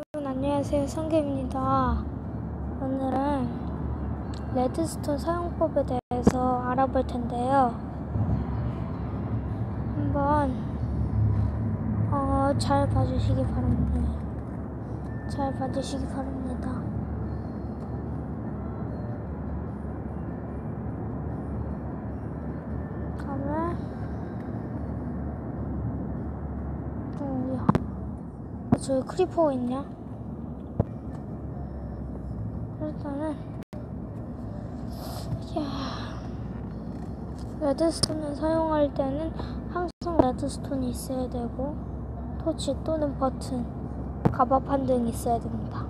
여러분 안녕하세요. 성계입니다. 오늘은 레드스톤 사용법에 대해서 알아볼 텐데요. 한번 어, 잘 봐주시기 바랍니다. 잘 봐주시기 바랍니다 다음에 좀 어디야 저기 크리퍼 있냐? 일단은 야 레드스톤을 사용할 때는 항상 레드스톤이 있어야 되고 토치 또는 버튼, 가바판 등이 있어야 됩니다.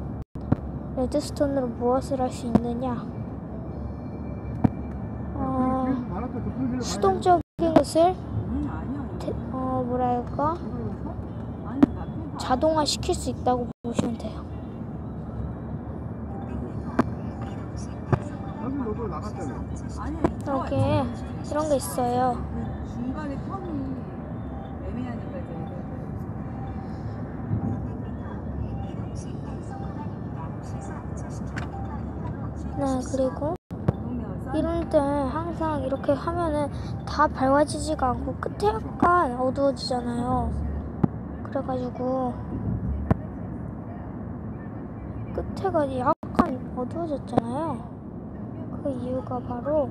레드스톤으로 무엇을 할 수 있느냐? 어, 수동적인 것을 응, 아니야. 대- 어 뭐랄까 자동화 시킬 수 있다고 보시면 돼요. 여기에 이런 게 있어요. 그 중간에 텀이 애매하니까 네, 그리고 때 항상 이렇게 하면은 다 밝아지지가 않고 끝에 약간 어두워지잖아요. 그래가지고 끝에가 약간 어두워졌잖아요. 그 이유가 바로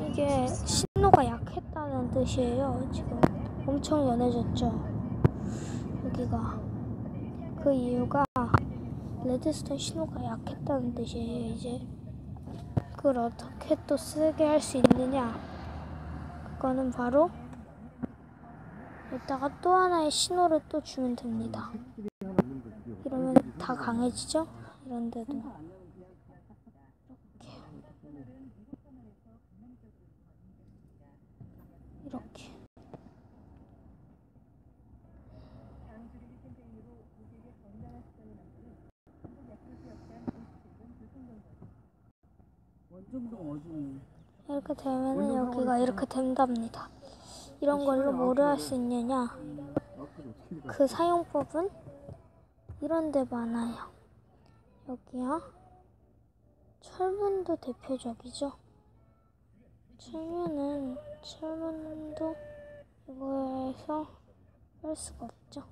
이게 신호가 약했다는 뜻이에요. 지금 엄청 연해졌죠. 여기가 그 이유가 레드스톤 신호가 약했다는 뜻이에요. 이제 그걸 어떻게 또 쓰게 할 수 있느냐? 그거는 바로 이따가 또 하나의 신호를 또 주면 됩니다. 이러면 다 강해지죠? 이런데도 이렇게 이렇게. 이렇게 되면은 여기가 이렇게 된답니다. 이런 걸로 뭐를 할 수 있느냐? 그 사용법은 이런 데 많아요. 여기야. 철문도 대표적이죠. 철문은 철문도 이거에서 뺄 수가 없죠.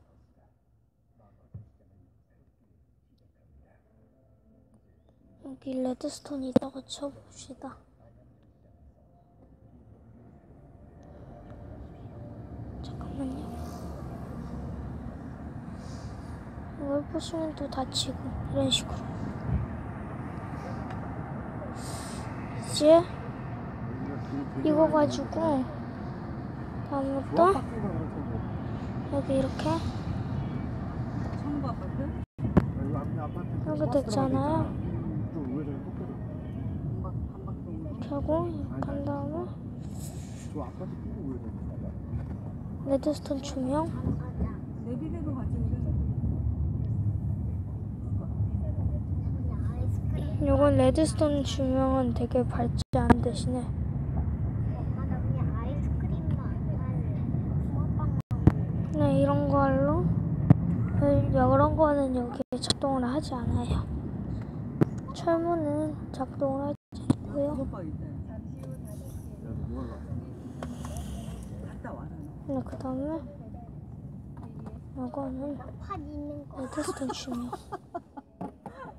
여기 레드스톤이 있다고 쳐봅시다. 잠깐만요. 이걸 보시면 또 다치고 이런 식으로. 이제 이거 가지고 다음부터 여기 이렇게? 이렇게 됐잖아요. 이렇게 하고 이렇게 한 다음에. 레드스톤 조명 내비대도 같이 이래. 요건 레드스톤 조명은 되게 밝지 않은 대신에 네 이런 걸로 이런 거는 여기에 작동을 하지 않아요. 철문은 작동을 하지 않고요. 네, 그 다음에 이거는. 레드스톤 조명.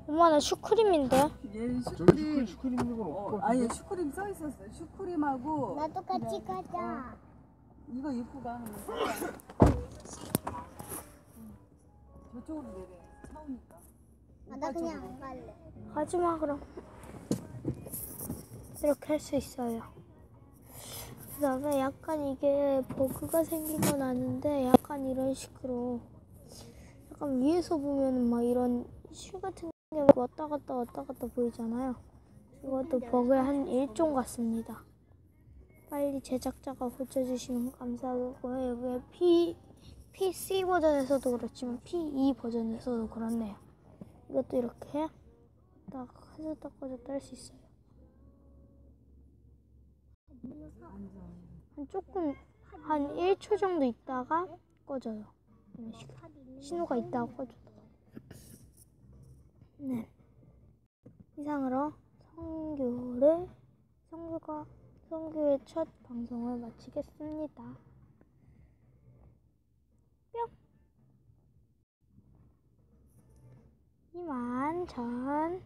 엄마 나 슈크림인데? 얘는 저기 슈크림. 슈크림, 슈크림 있는 건 어. 아니 슈크림 써 있었어. 슈크림하고 나도 같이 가자. 이거 입고 가. 저쪽으로 내려. 차 오니까. 아, 나 그냥 안 갈래. 하지마 그럼. 이렇게 할 수 있어요. 그 다음에 약간 이게 버그가 생긴 건 아닌데 약간 이런 식으로 약간 위에서 보면은 막 이런 실 같은 게 왔다 갔다 왔다 갔다 보이잖아요. 이것도 버그의 한 일종 같습니다. 빨리 제작자가 고쳐주시면 감사하고요. 여기에 P, PC 버전에서도 그렇지만 PE 버전에서도 그렇네요. 이것도 이렇게 딱 해줬다 꺼졌다 할 수 있어요. 한 조금 한 1초 정도 있다가 꺼져요. 식으로 신호가 있다가 꺼졌다가 네. 이상으로 성교를 성교가 성교의 첫 방송을 마치겠습니다. 뿅. 이만 전